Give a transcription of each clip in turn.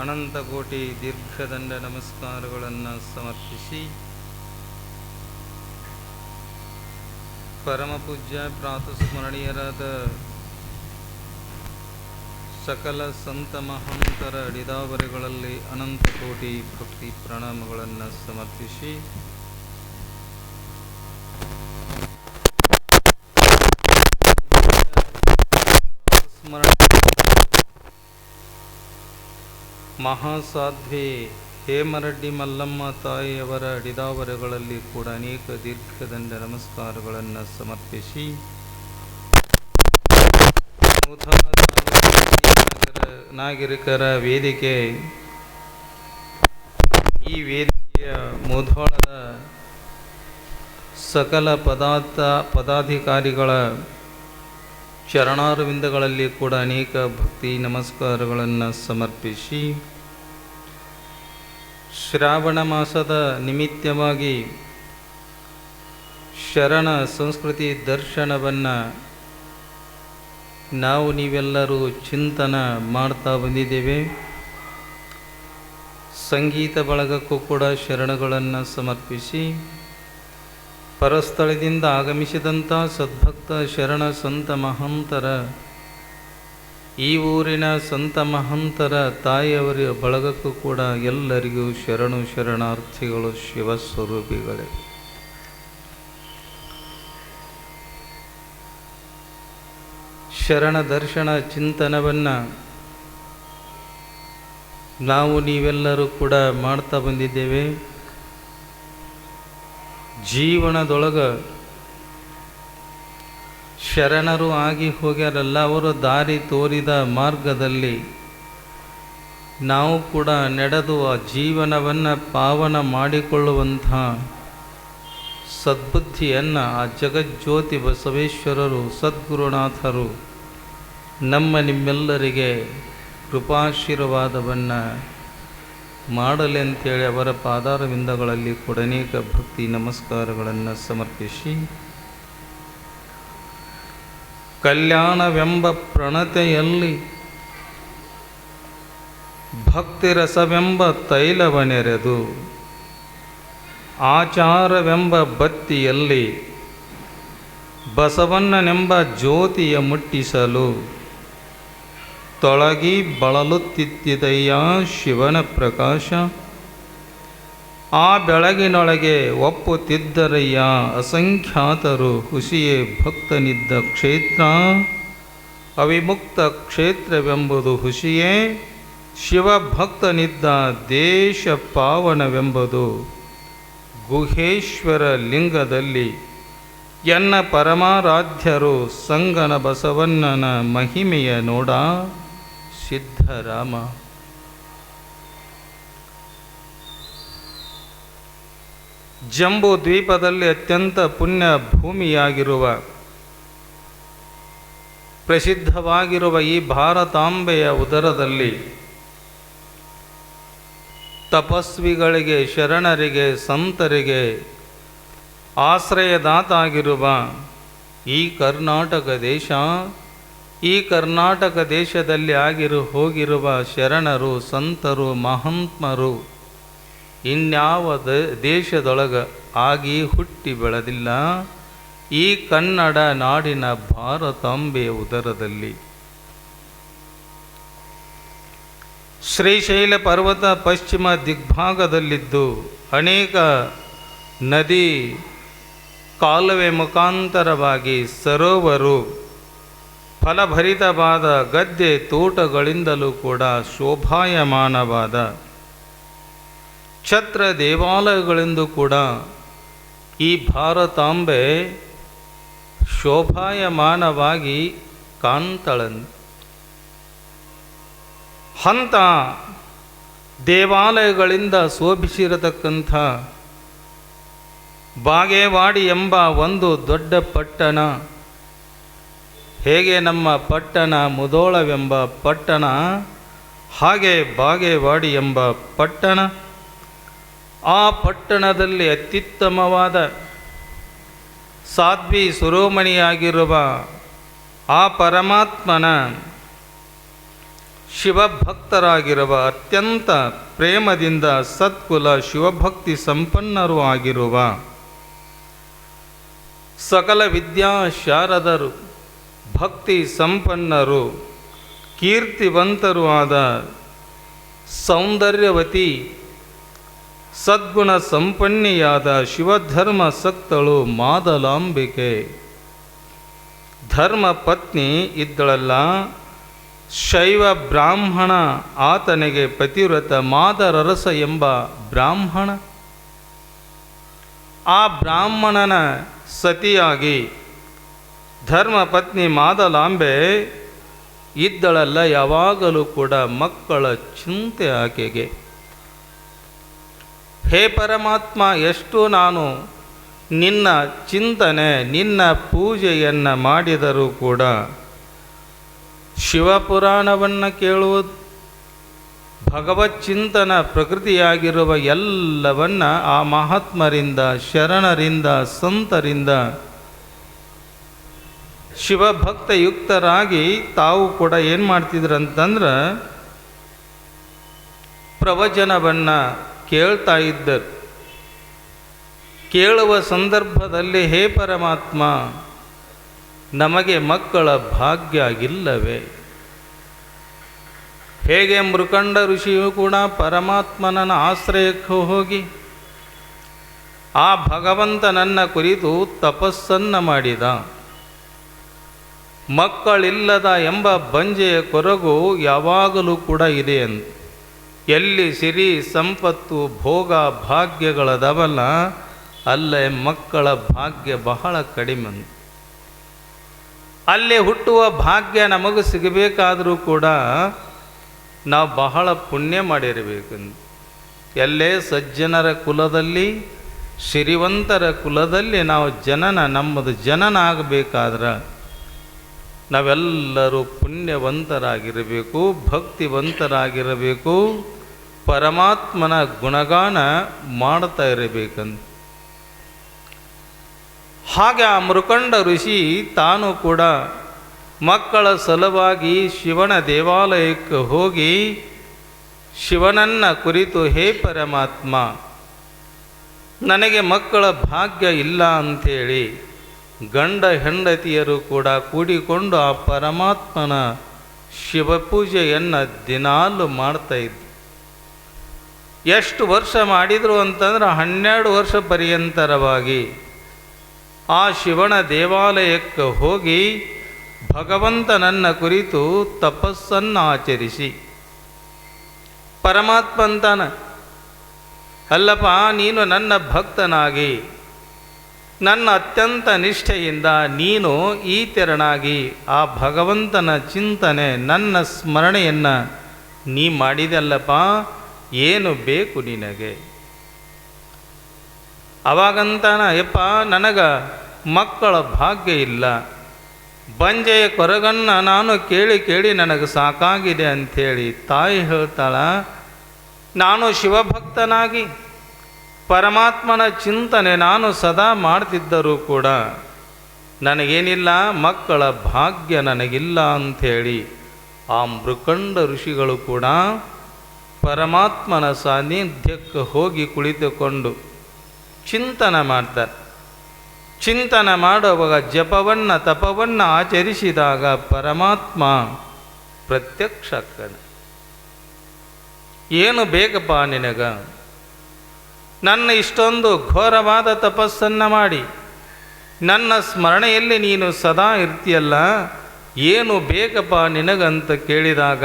ಅನಂತ ಕೋಟಿ ದೀರ್ಘದಂಡ ನಮಸ್ಕಾರಗಳನ್ನು ಸಮರ್ಪಿಸಿ ಪರಮಪೂಜ್ಯ ಪ್ರಾತಸ್ಮರಣೀಯರಾದ ಸಕಲ ಸಂತ ಮಹಾಂತರ ಅಡಿದಾವರೆಗಳಲ್ಲಿ ಅನಂತ ಕೋಟಿ ಭಕ್ತಿ ಪ್ರಣಾಮಗಳನ್ನು ಸಮರ್ಪಿಸಿ ಮಹಾಸಾಧ್ವಿ. ಹೇಮರಡ್ಡಿ ಮಲ್ಲಮ್ಮ ತಾಯಿಯವರ ಅಡಿದಾವರೆಗಳಲ್ಲಿ ಕೂಡ ಅನೇಕ ದೀರ್ಘದಂಡ ನಮಸ್ಕಾರಗಳನ್ನು ಸಮರ್ಪಿಸಿ. ನಾಗರಿಕರ ವೇದಿಕೆ. ಈ ವೇದಿಕೆಯ ಮುಧೋಳದ ಸಕಲ ಪದಾರ್ಥ ಪದಾಧಿಕಾರಿಗಳ ಚರಣಾರವಿಂದಗಳಲ್ಲಿ ಕೂಡ ಅನೇಕ ಭಕ್ತಿ ನಮಸ್ಕಾರಗಳನ್ನು ಸಮರ್ಪಿಸಿ. ಶ್ರಾವಣ ಮಾಸದ ನಿಮಿತ್ತವಾಗಿ ಶರಣ ಸಂಸ್ಕೃತಿ ದರ್ಶನವನ್ನು ನಾವು ನೀವೆಲ್ಲರೂ ಚಿಂತನ ಮಾಡ್ತಾ ಬಂದಿದ್ದೇವೆ. ಸಂಗೀತ ಬಳಗಕ್ಕೂ ಕೂಡ ಶರಣಗಳನ್ನು ಸಮರ್ಪಿಸಿ ಪರಸ್ಥಳದಿಂದ ಆಗಮಿಸಿದಂಥ ಸದ್ಭಕ್ತ ಶರಣ ಸಂತ ಮಹಂತರ ಈ ಊರಿನ ಸಂತ ಮಹಂತರ ತಾಯಿಯವರ ಬಳಗಕ್ಕೂ ಕೂಡ ಎಲ್ಲರಿಗೂ ಶರಣು ಶರಣಾರ್ಥಿಗಳು ಶಿವಸ್ವರೂಪಿಗಳೇ. ಶರಣ ದರ್ಶನ ಚಿಂತನವನ್ನು ನಾವು ನೀವೆಲ್ಲರೂ ಕೂಡ ಮಾಡ್ತಾ ಬಂದಿದ್ದೇವೆ. ಜೀವನದೊಳಗ ಶರಣರು ಆಗಿ ಹೋಗ್ಯಾರಲ್ಲ, ಅವರು ದಾರಿ ತೋರಿದ ಮಾರ್ಗದಲ್ಲಿ ನಾವು ಕೂಡ ನಡೆದು ಆ ಜೀವನವನ್ನು ಪಾವನ ಮಾಡಿಕೊಳ್ಳುವಂಥ ಸದ್ಬುದ್ಧಿಯನ್ನು ಆ ಜಗಜ್ಯೋತಿ ಬಸವೇಶ್ವರರು, ಸದ್ಗುರುನಾಥರು ನಮ್ಮ ನಿಮ್ಮೆಲ್ಲರಿಗೆ ಕೃಪಾಶೀರ್ವಾದವನ್ನು ಮಾಡಲಿ ಅಂತೇಳಿ ಅವರ ಪಾದಾರವಿಂದಗಳಲ್ಲಿ ಕೂಡ ಅನೇಕ ಭಕ್ತಿ ನಮಸ್ಕಾರಗಳನ್ನು ಸಮರ್ಪಿಸಿ ಕಲ್ಯಾಣವೆಂಬ ಪ್ರಣತೆಯಲ್ಲಿ ಭಕ್ತಿರಸವೆಂಬ ತೈಲವನೆರೆದು ಆಚಾರವೆಂಬ ಬತ್ತಿಯಲ್ಲಿ ಬಸವಣ್ಣನೆಂಬ ಜ್ಯೋತಿಯ ಮುಟ್ಟಿಸಲು ತೊಳಗಿ ಬಳಲುತ್ತಿದ್ದಿದಯ್ಯ ಶಿವನ ಪ್ರಕಾಶ? ಆ ಬೆಳಗಿನೊಳಗೆ ಒಪ್ಪುತ್ತಿದ್ದರಯ್ಯ ಅಸಂಖ್ಯಾತರು ಖುಷಿಯೇ ಭಕ್ತನಿದ್ದ ಕ್ಷೇತ್ರ. ಅವಿಮುಕ್ತ ಕ್ಷೇತ್ರವೆಂಬುದು ಖುಷಿಯೇ ಶಿವಭಕ್ತನಿದ್ದ ದೇಶ ಪಾವನವೆಂಬುದು ಗುಹೇಶ್ವರ ಲಿಂಗದಲ್ಲಿ. ಎನ್ನ ಪರಮಾರಾಧ್ಯರು ಸಂಗನ ಬಸವಣ್ಣನ ಮಹಿಮೆಯ ನೋಡ ಸಿದ್ಧರಾಮ. ಜಂಬೂ ದ್ವೀಪದಲ್ಲಿ ಅತ್ಯಂತ ಪುಣ್ಯ ಭೂಮಿಯಾಗಿರುವ, ಪ್ರಸಿದ್ಧವಾಗಿರುವ ಈ ಭಾರತಾಂಬೆಯ ಉದರದಲ್ಲಿ ತಪಸ್ವಿಗಳಿಗೆ, ಶರಣರಿಗೆ, ಸಂತರಿಗೆ ಆಶ್ರಯದಾತಾಗಿರುವ ಈ ಕರ್ನಾಟಕ ದೇಶ, ಈ ಕರ್ನಾಟಕ ದೇಶದಲ್ಲಿ ಆಗಿರು ಹೋಗಿರುವ ಶರಣರು, ಸಂತರು, ಮಹಾತ್ಮರು ಇನ್ಯಾವ ದೇಶದೊಳಗೆ ಆಗಿ ಹುಟ್ಟಿ ಬೆಳೆದಿಲ್ಲ, ಈ ಕನ್ನಡ ನಾಡಿನ ಭಾರತಾಂಬೆ ಉದರದಲ್ಲಿ. ಶ್ರೀಶೈಲ ಪರ್ವತ ಪಶ್ಚಿಮ ದಿಗ್ಭಾಗದಲ್ಲಿದ್ದು ಅನೇಕ ನದಿ ಕಾಲುವೆ ಮುಖಾಂತರವಾಗಿ ಸರೋವರು ಫಲಭರಿತವಾದ ಗದ್ದೆ ತೋಟಗಳಿಂದಲೂ ಕೂಡ ಶೋಭಾಯಮಾನವಾದ ಛತ್ರ ದೇವಾಲಯಗಳೆಂದು ಕೂಡ ಈ ಭಾರತಾಂಬೆ ಶೋಭಾಯಮಾನವಾಗಿ ಕಾಣ್ತಾಳನ್. ಹಂತ ದೇವಾಲಯಗಳಿಂದ ಶೋಭಿಸಿರತಕ್ಕಂಥ ಬಾಗೇವಾಡಿ ಎಂಬ ಒಂದು ದೊಡ್ಡ ಪಟ್ಟಣ, ಹೇಗೆ ನಮ್ಮ ಪಟ್ಟಣ ಮುದೋಳವೆಂಬ ಪಟ್ಟಣ, ಹಾಗೆ ಬಾಗೇವಾಡಿ ಎಂಬ ಪಟ್ಟಣ ಆ ಪಟ್ಟಣದಲ್ಲಿ ಅತ್ಯುತ್ತಮವಾದ ಸಾಧ್ವಿ ಸುರೋಮಣಿಯಾಗಿರುವ ಆ ಪರಮಾತ್ಮನ ಶಿವಭಕ್ತರಾಗಿರುವ ಅತ್ಯಂತ ಪ್ರೇಮದಿಂದ ಸತ್ಕುಲ ಶಿವಭಕ್ತಿ ಸಂಪನ್ನರೂ ಆಗಿರುವ ಸಕಲ ವಿದ್ಯಾ ಶಾರದರು ಭಕ್ತಿ ಸಂಪನ್ನರು, ಕೀರ್ತಿವಂತರೂ ಆದ ಸೌಂದರ್ಯವತಿ ಸದ್ಗುಣ ಸಂಪನ್ನಿಯಾದ ಶಿವಧರ್ಮ ಸಕ್ತಳು ಮಾದಲಾಂಬಿಕೆ. ಧರ್ಮ ಪತ್ನಿ ಇದ್ದಳಲ್ಲ, ಶೈವ ಬ್ರಾಹ್ಮಣ ಆತನಿಗೆ ಪತಿವ್ರತ ಮಾದರರಸ ಎಂಬ ಬ್ರಾಹ್ಮಣ. ಆ ಬ್ರಾಹ್ಮಣನ ಸತಿಯಾಗಿ ಧರ್ಮ ಪತ್ನಿ ಮಾದಲಾಂಬೆ ಇದ್ದಳಲ್ಲ, ಯಾವಾಗಲೂ ಕೂಡ ಮಕ್ಕಳ ಚಿಂತೆ ಆಕೆಗೆ. ಹೇ ಪರಮಾತ್ಮ, ಎಷ್ಟು ನಾನು ನಿನ್ನ ಚಿಂತನೆ, ನಿನ್ನ ಪೂಜೆಯನ್ನು ಮಾಡಿದರೂ ಕೂಡ ಶಿವಪುರಾಣವನ್ನು ಕೇಳುವುದು ಭಗವತ್ ಚಿಂತನ ಪ್ರಕೃತಿಯಾಗಿರುವ ಎಲ್ಲವನ್ನ ಆ ಮಹಾತ್ಮರಿಂದ, ಶರಣರಿಂದ, ಸಂತರಿಂದ ಶಿವಭಕ್ತಯುಕ್ತರಾಗಿ ತಾವು ಕೂಡ ಏನು ಮಾಡ್ತಿದ್ರಂತಂದ್ರೆ ಪ್ರವಚನವನ್ನು ಕೇಳ್ತಾ ಇದ್ದರು. ಕೇಳುವ ಸಂದರ್ಭದಲ್ಲಿ, ಹೇ ಪರಮಾತ್ಮ, ನಮಗೆ ಮಕ್ಕಳ ಭಾಗ್ಯ ಇಲ್ಲವೇ ಹೇಗೆ ಮೃಕಂಡ ಋಷಿಯು ಕೂಡ ಪರಮಾತ್ಮನ ಆಶ್ರಯಕ್ಕೆ ಹೋಗಿ, ಆ ಭಗವಂತನನ್ನ ಕುರಿತು ತಪಸ್ಸನ್ನು ಮಾಡಿದ. ಮಕ್ಕಳಿಲ್ಲದ ಎಂಬ ಬಂಜೆಯ ಕೊರಗು ಯಾವಾಗಲೂ ಕೂಡ ಇದೆ ಅಂತ. ಎಲ್ಲಿ ಸಿರಿ ಸಂಪತ್ತು ಭೋಗ ಭಾಗ್ಯಗಳದವಲ್ಲ ಅಲ್ಲೇ ಮಕ್ಕಳ ಭಾಗ್ಯ ಬಹಳ ಕಡಿಮೆ. ಅಲ್ಲಿ ಹುಟ್ಟುವ ಭಾಗ್ಯ ನಮಗೂ ಸಿಗಬೇಕಾದರೂ ಕೂಡ ನಾವು ಬಹಳ ಪುಣ್ಯ ಮಾಡಿರಬೇಕು ಎಲ್ಲೇ ಸಜ್ಜನರ ಕುಲದಲ್ಲಿ ಶ್ರೀವಂತರ ಕುಲದಲ್ಲಿ ನಾವು ಜನನ, ನಮ್ಮದು ಜನನ ಆಗಬೇಕಾದ್ರೆ ನಾವೆಲ್ಲರೂ ಪುಣ್ಯವಂತರಾಗಿರಬೇಕು, ಭಕ್ತಿವಂತರಾಗಿರಬೇಕು, ಪರಮಾತ್ಮನ ಗುಣಗಾನ ಮಾಡ್ತಾ ಇರಬೇಕಂತ. ಹಾಗೆ ಆ ಮೃಕಂಡ ಋಷಿ ತಾನು ಕೂಡ ಮಕ್ಕಳ ಸಲುವಾಗಿ ಶಿವನ ದೇವಾಲಯಕ್ಕೆ ಹೋಗಿ ಶಿವನನ್ನ ಕುರಿತು, ಹೇ ಪರಮಾತ್ಮ, ನನಗೆ ಮಕ್ಕಳ ಭಾಗ್ಯ ಇಲ್ಲ ಅಂಥೇಳಿ ಗಂಡ ಹೆಂಡತಿಯರು ಕೂಡ ಕೂಡಿಕೊಂಡು ಆ ಪರಮಾತ್ಮನ ಶಿವಪೂಜೆಯನ್ನು ದಿನಾಲು ಮಾಡ್ತಾ ಇದ್ದರು ಎಷ್ಟು ವರ್ಷ ಮಾಡಿದರು ಅಂತಂದ್ರೆ ಹನ್ನೆರಡು ವರ್ಷ ಪರ್ಯಂತರವಾಗಿ ಆ ಶಿವನ ದೇವಾಲಯಕ್ಕೆ ಹೋಗಿ ಭಗವಂತನನ್ನ ಕುರಿತು ತಪಸ್ಸನ್ನು ಆಚರಿಸಿ ಪರಮಾತ್ಮ ಅಂತಾನ ಅಲ್ಲಪ್ಪ, ನೀನು ನನ್ನ ಭಕ್ತನಾಗಿ ನನ್ನ ಅತ್ಯಂತ ನಿಷ್ಠೆಯಿಂದ ನೀನು ಈ ತೆರನಾಗಿ ಆ ಭಗವಂತನ ಚಿಂತನೆ ನನ್ನ ಸ್ಮರಣೆಯನ್ನು ನೀ ಮಾಡಿದಲ್ಲಪ್ಪ, ಏನು ಬೇಕು ನಿನಗೆ? ಅವಾಗಂತಾನ, ಯಪ್ಪ, ನನಗೆ ಮಕ್ಕಳ ಭಾಗ್ಯ ಇಲ್ಲ. ಬಂಜೆಯ ಕೊರಗನ್ನು ನಾನು ಕೇಳಿ ಕೇಳಿ ನನಗೆ ಸಾಕಾಗಿದೆ ಅಂಥೇಳಿ ತಾಯಿ ಹೇಳ್ತಾಳ. ನಾನು ಶಿವಭಕ್ತನಾಗಿ ಪರಮಾತ್ಮನ ಚಿಂತನೆ ನಾನು ಸದಾ ಮಾಡ್ತಿದ್ದರೂ ಕೂಡ ನನಗೇನಿಲ್ಲ, ಮಕ್ಕಳ ಭಾಗ್ಯ ನನಗಿಲ್ಲ ಅಂಥೇಳಿ ಆ ಮೃಕಂಡ ಋಷಿಗಳು ಕೂಡ ಪರಮಾತ್ಮನ ಸಾನ್ನಿಧ್ಯಕ್ಕೆ ಹೋಗಿ ಕುಳಿತುಕೊಂಡು ಚಿಂತನೆ ಮಾಡ್ತಾರೆ. ಚಿಂತನೆ ಮಾಡುವಾಗ ಜಪವನ್ನು, ತಪವನ್ನು ಆಚರಿಸಿದಾಗ ಪರಮಾತ್ಮ ಪ್ರತ್ಯಕ್ಷ ಆಗ್ತಾನೆ. ಏನು ಬೇಕಪ್ಪ ನಿನಗ? ನನ್ನ ಇಷ್ಟೊಂದು ಘೋರವಾದ ತಪಸ್ಸನ್ನು ಮಾಡಿ. ನನ್ನ ಸ್ಮರಣೆಯಲ್ಲಿ ನೀನು ಸದಾ ಇರ್ತೀಯಲ್ಲ, ಏನು ಬೇಕಪ್ಪ ನಿನಗಂತ ಕೇಳಿದಾಗ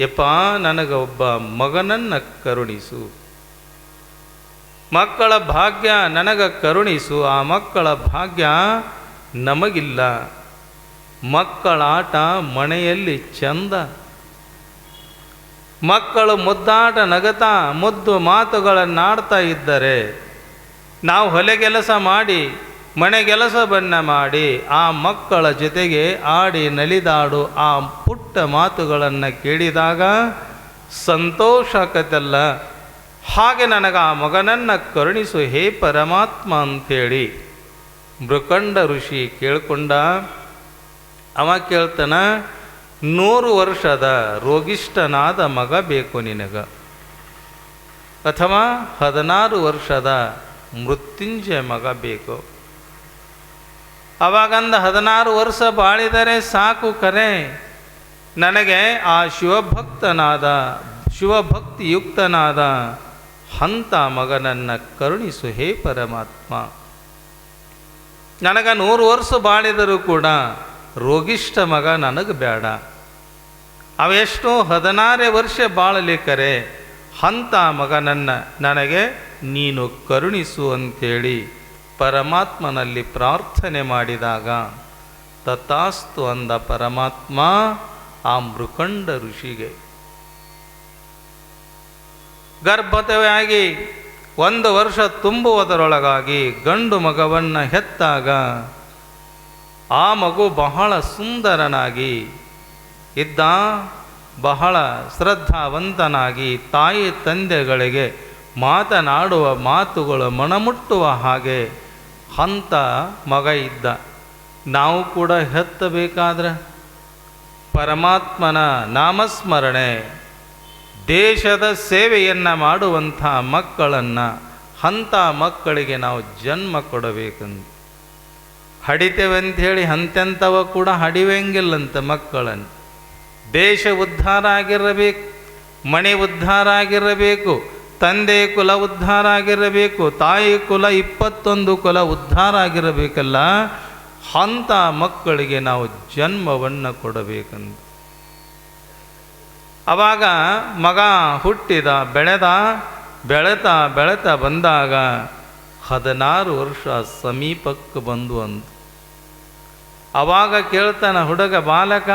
ಯಪ್ಪ ನನಗೆ ಒಬ್ಬ ಮಗನನ್ನು ಕರುಣಿಸು. ಮಕ್ಕಳ ಭಾಗ್ಯ ನನಗೆ ಕರುಣಿಸು, ಆ ಮಕ್ಕಳ ಭಾಗ್ಯ ನಮಗಿಲ್ಲ. ಮಕ್ಕಳಾಟ ಮನೆಯಲ್ಲಿ ಚಂದ. ಮಕ್ಕಳು ಮುದ್ದಾಟ ನಗತಾ ಮುದ್ದು ಮಾತುಗಳನ್ನಾಡ್ತಾ ಇದ್ದರೆ, ನಾವು ಹೊಲೆ ಕೆಲಸ ಮಾಡಿ, ಮನೆ ಬನ್ನ ಮಾಡಿ, ಆ ಮಕ್ಕಳ ಜೊತೆಗೆ ಆಡಿ ನಲಿದಾಡು ಆ ಪುಟ್ಟ ಮಾತುಗಳನ್ನು ಕೇಳಿದಾಗ ಸಂತೋಷ ಆಕತ್ತಲ್ಲ ಹಾಗೆ ನನಗೆ ಆ ಮಗನನ್ನು ಕರುಣಿಸು, ಹೇ ಪರಮಾತ್ಮ ಅಂಥೇಳಿ ಮೃಕಂಡ ಋಷಿ ಕೇಳ್ಕೊಂಡ. ಅವ ಕೇಳ್ತಾನ ನೂರು ವರ್ಷದ ರೋಗಿಷ್ಠನಾದ ಮಗ ಬೇಕು ನಿನಗ. ಅಥವಾ ಹದಿನಾರು ವರ್ಷದ ಮೃತ್ಯುಂಜಯ ಮಗ ಬೇಕು. ಅವಾಗಂದ ಹದಿನಾರು ವರ್ಷ ಬಾಳಿದರೆ ಸಾಕು ಕರೆ. ನನಗೆ ಆ ಶಿವಭಕ್ತನಾದ, ಶಿವಭಕ್ತಿಯುಕ್ತನಾದ ಹಂತ ಮಗನನ್ನು ಕರುಣಿಸು ಹೇ ಪರಮಾತ್ಮ. ನನಗೆ ನೂರು ವರ್ಷ ಬಾಳಿದರೂ ಕೂಡ ರೋಗಿಷ್ಠ ಮಗ ನನಗೆ ಬೇಡ ಅವೆಷ್ಟೋ ಹದಿನಾರೇ ವರ್ಷ ಬಾಳಲಿಕ್ಕರೆ, ಹಂತ ಮಗನನ್ನು ನನಗೆ ನೀನು ಕರುಣಿಸು ಅಂತೇಳಿ ಪರಮಾತ್ಮನಲ್ಲಿ ಪ್ರಾರ್ಥನೆ ಮಾಡಿದಾಗ, ತಥಾಸ್ತು ಅಂದ ಪರಮಾತ್ಮ, ಆ ಮೃಕಂಡ ಋಷಿಗೆ. ಗರ್ಭತವಾಗಿ ಒಂದು ವರ್ಷ ತುಂಬುವುದರೊಳಗಾಗಿ ಗಂಡು ಮಗವನ್ನು ಹೆತ್ತಾಗ ಆ ಮಗು ಬಹಳ ಸುಂದರನಾಗಿ ಇದ್ದ, ಬಹಳ ಶ್ರದ್ಧಾವಂತನಾಗಿ ತಾಯಿ ತಂದೆಗಳಿಗೆ ಮಾತನಾಡುವ ಮಾತುಗಳು ಮನಮುಟ್ಟುವ ಹಾಗೆ ಹಂತ ಮಗ ಇದ್ದ. ನಾವು ಕೂಡ ಹೆತ್ತಬೇಕಾದ್ರೆ ಪರಮಾತ್ಮನ ನಾಮಸ್ಮರಣೆ, ದೇಶದ ಸೇವೆಯನ್ನು ಮಾಡುವಂಥ ಮಕ್ಕಳನ್ನು, ಅಂಥ ಮಕ್ಕಳಿಗೆ ನಾವು ಜನ್ಮ ಕೊಡಬೇಕಂತ. ಹಡಿತೇವೆ ಹೇಳಿ ಅಂತೆಂಥವ ಕೂಡ ಹಡಿವೆಂಗಿಲ್ಲಂತೆ ಮಕ್ಕಳನ್ನು. ದೇಶ ಉದ್ಧಾರ ಆಗಿರಬೇಕು ಮಣಿ ಉದ್ಧಾರ ಆಗಿರಬೇಕು, ತಂದೆ ಕುಲ ಉದ್ಧಾರ ಆಗಿರಬೇಕು, ತಾಯಿ ಕುಲ ಇಪ್ಪತ್ತೊಂದು ಕುಲ ಉದ್ಧಾರ ಆಗಿರಬೇಕಲ್ಲ, ಅಂಥ ಮಕ್ಕಳಿಗೆ ನಾವು ಜನ್ಮವನ್ನು ಕೊಡಬೇಕಂತ ಅವಾಗ ಮಗ ಹುಟ್ಟಿದ, ಬೆಳೆದ, ಬೆಳೆತ ಬೆಳೆತ ಬಂದಾಗ ಹದಿನಾರು ವರ್ಷ ಸಮೀಪಕ್ಕೆ ಬಂದು ಅಂತ. ಅವಾಗ ಕೇಳ್ತಾನೆ, ಹುಡುಗ, ಬಾಲಕ,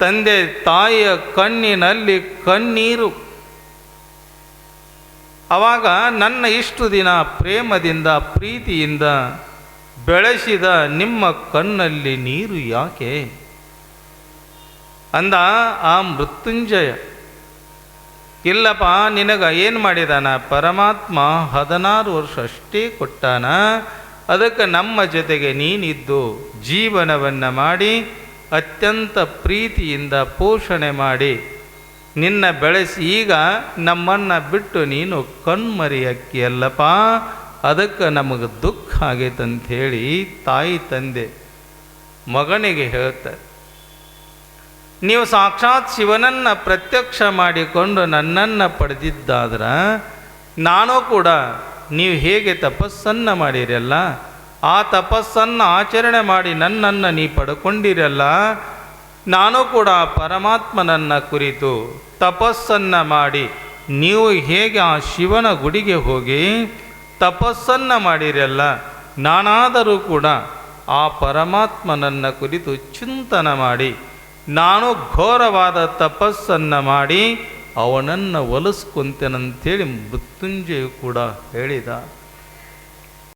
ತಂದೆ, ತಾಯಿಯ ಕಣ್ಣಿನಲ್ಲಿ ಕಣ್ಣೀರು. ಅವಾಗ ನನ್ನ ಇಷ್ಟು ದಿನ ಪ್ರೇಮದಿಂದ, ಪ್ರೀತಿಯಿಂದ ಬೆಳೆಸಿದ ನಿಮ್ಮ ಕಣ್ಣಲ್ಲಿ ನೀರು ಯಾಕೆ? ಅಂದ ಆ ಮೃತ್ಯುಂಜಯ. ಇಲ್ಲಪ್ಪ, ನಿನಗ ಏನು ಮಾಡಿದಾನ? ಪರಮಾತ್ಮ ಹದಿನಾರು ವರ್ಷ ಅಷ್ಟೇ ಕೊಟ್ಟಾನ. ಅದಕ್ಕೆ ನಮ್ಮ ಜೊತೆಗೆ ನೀನಿದ್ದು ಜೀವನವನ್ನು ಮಾಡಿ, ಅತ್ಯಂತ ಪ್ರೀತಿಯಿಂದ ಪೋಷಣೆ ಮಾಡಿ. ನಿನ್ನ ಬೆಳೆಸಿ ಈಗ ನಮ್ಮನ್ನು ಬಿಟ್ಟು ನೀನು ಕಣ್ಮರಿಯಕ್ಕಿ ಅಲ್ಲಪ್ಪ. ಅದಕ್ಕೆ ನಮಗೆ ದುಃಖ ಆಗೈತೆ ಹೇಳಿ ತಾಯಿ ತಂದೆ ಮಗನಿಗೆ ಹೇಳ್ತಾರೆ ನೀವು ಸಾಕ್ಷಾತ್ ಶಿವನನ್ನು ಪ್ರತ್ಯಕ್ಷ ಮಾಡಿಕೊಂಡು ನನ್ನನ್ನು ಪಡೆದಿದ್ದಾದ್ರೆ, ನಾನು ಕೂಡ ನೀವು ಹೇಗೆ ತಪಸ್ಸನ್ನು ಮಾಡಿರಲ್ಲ, ಆ ತಪಸ್ಸನ್ನು ಆಚರಣೆ ಮಾಡಿ ನನ್ನನ್ನು ನೀ ಪಡ್ಕೊಂಡಿರಲ್ಲ, ನಾನು ಕೂಡ ಪರಮಾತ್ಮನನ್ನ ಕುರಿತು ತಪಸ್ಸನ್ನು ಮಾಡಿ ನೀವು ಹೇಗೆ ಆ ಶಿವನ ಗುಡಿಗೆ ಹೋಗಿ ತಪಸ್ಸನ್ನು ಮಾಡಿರಲ್ಲ, ನಾನಾದರೂ ಕೂಡ ಆ ಪರಮಾತ್ಮನನ್ನ ಕುರಿತು ಚಿಂತನ ಮಾಡಿ, ನಾನು ಘೋರವಾದ ತಪಸ್ಸನ್ನು ಮಾಡಿ ಅವನನ್ನು ಒಲಿಸ್ಕೊಂತೇನಂತೇಳಿ ಮೃತ್ಯುಂಜಯ ಕೂಡ ಹೇಳಿದ.